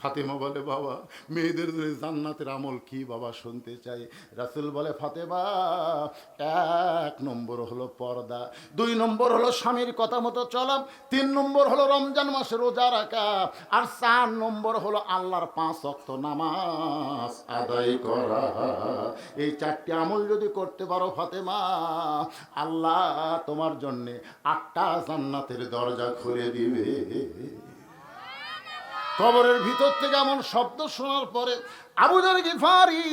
ফাতেমা বলে, বাবা, মেয়েদের যদি জান্নাতের আমল কি বাবা শুনতে চাই? রাসুল বলে, ফাতেমা, এক নম্বর হলো পর্দা, দুই নম্বর হলো স্বামীর কথা মতো চলা তিন নম্বর হলো রমজান মাসে রোজা রাখা, আর চার নম্বর হলো আল্লাহর পাঁচ অক্ত নামাজ আদায় করা। এই চারটি আমল যদি করতে পারো ফাতেমা, আল্লাহ তোমার জন্যে আটটা জান্নাতের দরজা খুলে দিবে। কবরের ভিতর থেকে এমন শব্দ শোনার পরে আবুজার গিফারি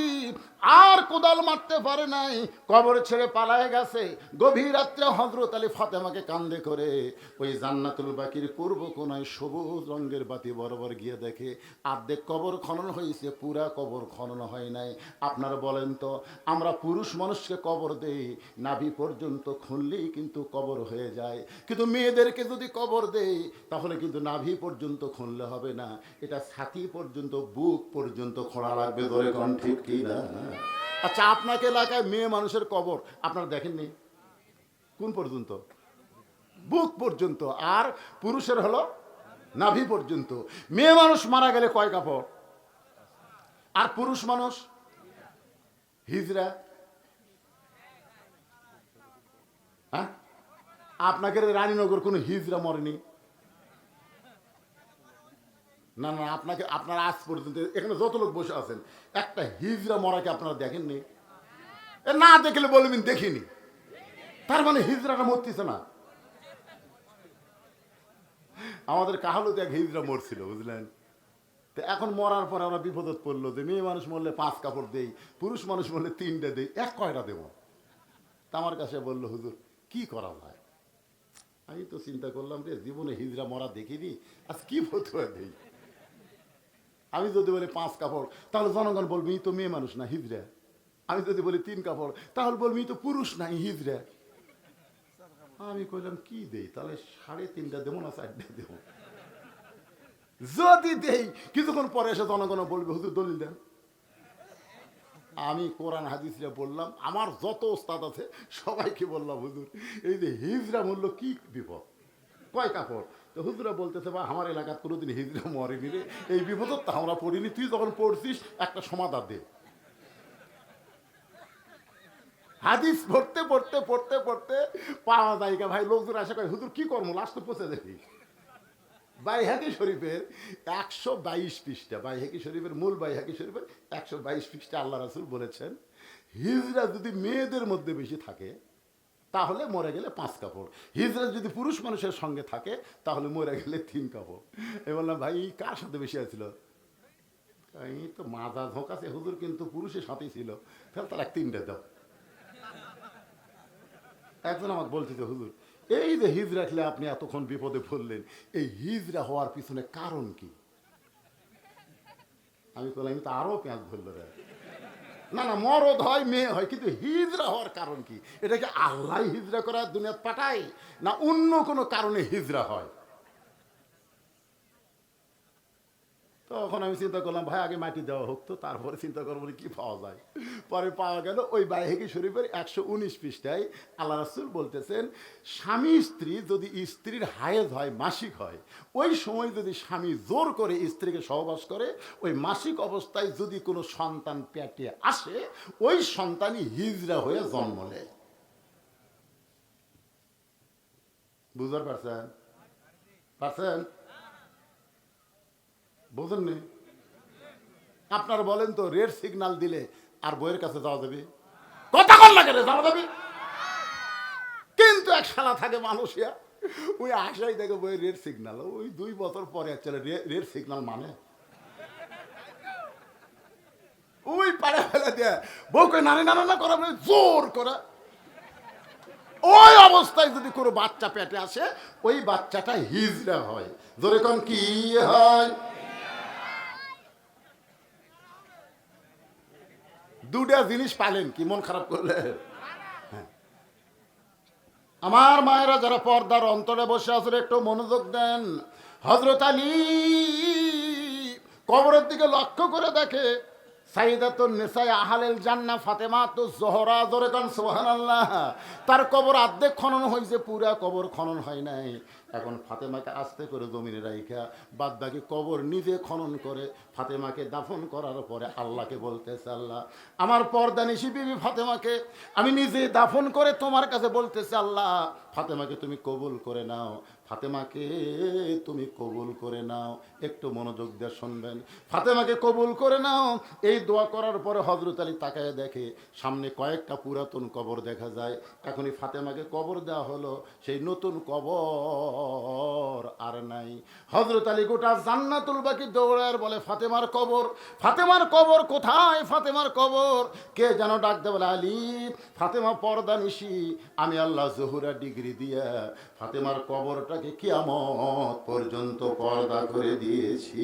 আর কোদাল মারতে পারে নাই। কবর ছেড়ে পালায় গেছে। গভীর রাত্রে হজরত আলী ফাতেমাকে কান্দে করে। ওই জান্নাতুল বাকির পূর্ব কোনায় সবুজ রঙের বাতি বরাবর গিয়ে দেখে, আর্ধেক কবর খনন হয়েছে, পুরা কবর খনন হয় নাই। আপনারা বলেন তো, আমরা পুরুষ মানুষকে কবর দেই, নাভি পর্যন্ত খুললেই কিন্তু কবর হয়ে যায়। কিন্তু মেয়েদেরকে যদি কবর দেই, তাহলে কিন্তু নাভি পর্যন্ত খুললে হবে না। এটা ছাতি পর্যন্ত বুক পর্যন্ত খোঁড়া লাগবে ধরে কোন ঠিক কি না আচ্ছা আপনাকে এলাকায় মেয়ে মানুষের কবর আপনারা দেখেননি? কোন পর্যন্ত? বুক পর্যন্ত। আর পুরুষের হলো নাভি পর্যন্ত। মেয়ে মানুষ মারা গেলে কয় কাপড়? আর পুরুষ মানুষ? হিজরা? হ্যাঁ? আপনাকে রানীনগর কোনো হিজরা মরেনি? না না, আপনাকে, আপনারা আজ পর্যন্ত এখানে যত লোক বসে আছেন, একটা হিজরা মরাকে আপনারা দেখেননি? না দেখলে বলবেন দেখিনি। তার মানে হিজরাটা মরতেছে না। আমাদের কাহালুতে এক হিজরা মরছিল, বুঝলেন? তো এখন মরার পরে আমরা বিপদত পড়ল যে মেয়ে মানুষ মরলে পাঁচ কাপড় দেই, পুরুষ মানুষ মরলে তিনটে দেই, এক কয়টা দেবো? তা আমার কাছে বলল, হুজুর, কি করা যায়? আমি তো চিন্তা করলাম যে জীবনে হিজরা মরা দেখিনি, আজ কি ফতুয়া দেই? আমি যদি বলি পাঁচ কাপড়, তাহলে জনগণ বলবি, "ই তো মেয়ে মানুষ না, হিজড়া। আমি যদি বলি তিন কাপড়, তাহলে বলবি, "ই তো পুরুষ না হিজড়া। আমি কইলাম, কি দেই? তাহলে সাড়ে তিনটা দেবো না চারটে দেবো? যদি দেই, কিছুক্ষণ পরে এসে জনগণ বলবে, হুজুর, দলিল দেন। আমি কোরআন হাদিসরা বললাম, আমার যত ওস্তাদ আছে, সবাইকে বললাম, হুজুর, এই যে হিজরা মূল্য কি বিপদ? কয় কাপড়? তো হুজুরা বলতেছে বা আমার এলাকার কোনোদিন হিজরা মরেনি রে। এই বিপদ তো আমরা পড়িনি। তুই যখন পড়ছিস, একটা সমাধান দে। হাদিস পড়তে পড়তে পড়তে পড়তে পাওয়া জায়গা ভাই, লোকজন আসে কয়, হুজুর, কি কর্ম? লাস্ট তো পচে দেখি বাইহাকি শরীফের একশো বাইশ পৃষ্ঠা, বাইহাকি শরীফের মূল বাইহাকি শরীফের একশো বাইশ পৃষ্ঠা আল্লাহ রাসুল বলেছেন, হিজরা যদি মেয়েদের মধ্যে বেশি থাকে তাহলে মরে গেলে পাঁচ কাপড়। হিজরা যদি পুরুষ মানুষের সঙ্গে থাকে, তাহলে মরে গেলে তিন কাপড়। এ বললাম, ভাই কার সাথে বেশি আছিল এই তো মাজা ঝোঁকাছে হুজুর কিন্তু পুরুষের সাথেই ছিল। তাহলে তার এক তিনটে দাও। একজন আমাকে বলতেছে, হুজুর, এই যে হিজরা খেলে আপনি এতক্ষণ বিপদে পড়লেন, এই হিজরা হওয়ার পিছনে কারণ কি? আমি বললাম তো আরও পেঁয়াজ ধরলো রে। না না, মরদ হয়, মেয়ে হয়, কিন্তু হিজরা হওয়ার কারণ কি? এটাকে আল্লাহ হিজরা করার দুনিয়া পাঠায়, না অন্য কোনো কারণে হিজরা হয়? তখন আমি চিন্তা করলাম, ভাই, আগে মাটি দেওয়া হোক তো, তারপরে চিন্তা করব কি পাওয়া যায়। পরে পাওয়া গেল ওই বাইহেকি শরীফের একশো উনিশ পৃষ্ঠায় আল্লাহ রাসুল বলতেছেন, স্বামী স্ত্রী যদি স্ত্রীর হায়েজ হয়, মাসিক হয়, ওই সময় যদি স্বামী জোর করে স্ত্রীকে সহবাস করে, ওই মাসিক অবস্থায় যদি কোনো সন্তান পেটে আসে, ওই সন্তানই হিজরা হয়ে জন্ম নেয়। বুঝতে পারছেন? পারছেন? বোঝেননি? আপনার বলেন তো, রেড সিগনাল দিলে আর বইয়ের কাছে যাওয়া যাবে? কথা কল লাগে রে যাওয়া যাবে? কিন্তু এক শালা থাকে মানুষিয়া, ওই আশাই দেখে বইয়ের রেড সিগনাল ওই দুই বছর পরে চলে রেড সিগন্যাল মানে। ওই পাড়ে ফেলে দিয়ে বউকে নানি নানা না করা মানে জোর করা। ওই অবস্থায় যদি কোনো বাচ্চা পেটে আসে, ওই বাচ্চাটা হিজড়া হয়। ধরে কোন কি হয়? দুটা জিনিস পালেন কি মন খারাপ করলে। আমার মায়েরা যারা পর্দার অন্তরে বসে আসলে একটু মনোযোগ দেন হজরত আলী কবরের দিকে লক্ষ্য করে দেখে সাইদাতুন নেসাই আহালেল জান্না ফাতেমা তো জহরা জোরে কান, সুবহানাল্লাহ। তার কবর অর্ধেক খনন হয়েছে পুরা কবর খনন হয় নাই। এখন ফাতেমাকে আস্তে করে জমিনে রাইখা বাদ বাকি কবর নিজে খনন করে, ফাতেমাকে দাফন করার পরে আল্লাহকে বলতেছে আল্লাহ, আমার পর্দানিশি বিবি ফাতেমাকে, আমি নিজে দাফন করে তোমার কাছে বলতেছি আল্লাহ, ফাতেমাকে তুমি কবুল করে নাও। ফাতেমাকে তুমি কবুল করে নাও, একটু মনোযোগ দিয়ে শুনবেন। ফাতেমাকে কবুল করে নাও। এই দোয়া করার পরে হজরত আলী তাকায় দেখে, সামনে কয়েকটা পুরাতন কবর দেখা যায়। এখনই ফাতেমাকে কবর দেওয়া হলো, সেই নতুন কবর আর নাই। হজরত আলী গোটা জান্নাতুল বাকি দৌড়ায় বলে, ফাতেমার কবর ফাতেমার কবর কোথায়? ফাতেমার কবর, কে যেন ডাকতে বলে, আলী, ফাতেমা পর্দা নিশি, আমি আল্লাহ জহুরা ডিগ্রি দিয়া ফাতেমার কবরটাকে কিয়ামত পর্যন্ত পর্দা করে দিয়েছি।